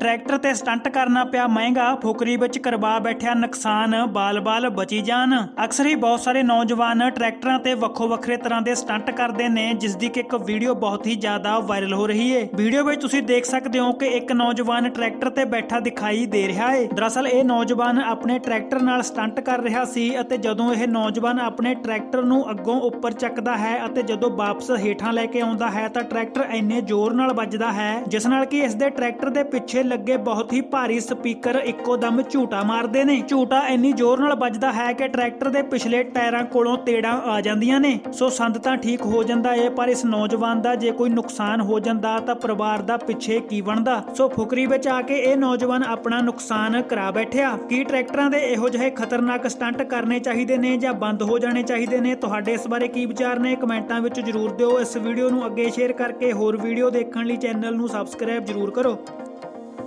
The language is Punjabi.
ਟਰੈਕਟਰ ਤੇ ਸਟੰਟ ਕਰਨਾ ਪਿਆ ਮਹਿੰਗਾ, ਫੁਕਰੀ ਵਿੱਚ ਕਰਵਾ ਬੈਠਿਆ ਨੁਕਸਾਨ, ਬਾਲ-ਬਾਲ ਬਚੀ ਜਾਣ ਅਕਸਰ ਹੀ ਬਹੁਤ ਸਾਰੇ ਨੌਜਵਾਨ ਟਰੈਕਟਰਾਂ ਤੇ ਵੱਖੋ ਵੱਖਰੇ ਤਰ੍ਹਾਂ ਦੇ ਸਟੰਟ ਕਰਦੇ ਨੇ, ਜਿਸ ਦੀ ਕਿ ਇੱਕ ਵੀਡੀਓ ਬਹੁਤ ਹੀ ਜ਼ਿਆਦਾ ਵਾਇਰਲ ਹੋ ਰਹੀ ਹੈ ਵੀਡੀਓ ਵਿੱਚ ਤੁਸੀਂ ਦੇਖ ਸਕਦੇ ਹੋ ਕਿ ਇੱਕ ਨੌਜਵਾਨ ਟਰੈਕਟਰ ਤੇ ਬੈਠਾ ਦਿਖਾਈ ਦੇ ਰਿਹਾ ਹੈ ਦਰਅਸਲ ਇਹ ਨੌਜਵਾਨ ਆਪਣੇ ਟਰੈਕਟਰ ਨਾਲ ਸਟੰਟ ਕਰ ਰਿਹਾ ਸੀ ਅਤੇ ਜਦੋਂ ਇਹ ਨੌਜਵਾਨ ਆਪਣੇ ਟਰੈਕਟਰ ਨੂੰ ਅੱਗੋਂ ਉੱਪਰ ਚੱਕਦਾ ਹੈ ਅਤੇ ਜਦੋਂ ਵਾਪਸ ਹੇਠਾਂ ਲੈ ਕੇ ਆਉਂਦਾ ਹੈ ਤਾਂ ਟਰੈਕਟਰ ਇੰਨੇ ਜ਼ੋਰ ਨਾਲ ਵੱਜਦਾ ਹੈ, ਜਿਸ ਨਾਲ ਕਿ ਇਸ ਦੇ ਟਰੈਕਟਰ ਦੇ ਪਿੱਛੇ ਲੱਗੇ ਬਹੁਤ ਹੀ ਭਾਰੀ ਸਪੀਕਰ ਇੱਕੋ ਦਮ ਝੂਟਾ ਮਾਰਦੇ ਨੇ। ਝੂਟਾ ਇੰਨੀ ਜ਼ੋਰ ਨਾਲ ਵੱਜਦਾ ਹੈ ਕਿ ਟਰੈਕਟਰ ਦੇ ਪਿਛਲੇ ਟਾਇਰਾਂ ਕੋਲੋਂ ਤੇੜਾਂ ਆ ਜਾਂਦੀਆਂ ਨੇ। ਸੋ ਸੰਦ ਤਾਂ ਠੀਕ ਹੋ ਜਾਂਦਾ ਏ, ਪਰ ਇਸ ਨੌਜਵਾਨ ਦਾ ਜੇ ਕੋਈ ਨੁਕਸਾਨ ਹੋ ਜਾਂਦਾ ਤਾਂ ਪਰਿਵਾਰ ਦਾ ਪਿੱਛੇ ਕੀ ਬਣਦਾ? ਸੋ ਫੁਕਰੀ ਵਿੱਚ ਆ ਕੇ ਇਹ ਨੌਜਵਾਨ ਆਪਣਾ ਨੁਕਸਾਨ ਕਰਾ ਬੈਠਿਆ। ਕੀ ਟਰੈਕਟਰਾਂ ਦੇ ਇਹੋ ਜਿਹੇ ਖਤਰਨਾਕ ਸਟੰਟ ਕਰਨੇ ਚਾਹੀਦੇ ਨੇ ਜਾਂ ਬੰਦ ਹੋ ਜਾਣੇ ਚਾਹੀਦੇ ਨੇ? ਤੁਹਾਡੇ ਇਸ ਬਾਰੇ ਕੀ ਵਿਚਾਰ ਨੇ? ਕਮੈਂਟਾਂ ਵਿੱਚ ਜਰੂਰ ਦਿਓ। ਇਸ ਵੀਡੀਓ ਨੂੰ ਅੱਗੇ ਸ਼ੇਅਰ ਕਰਕੇ ਹੋਰ ਵੀਡੀਓ ਦੇਖਣ ਲਈ ਚੈਨਲ ਨੂੰ ਸਬਸਕ੍ਰਾਈਬ ਜਰੂਰ ਕਰੋ।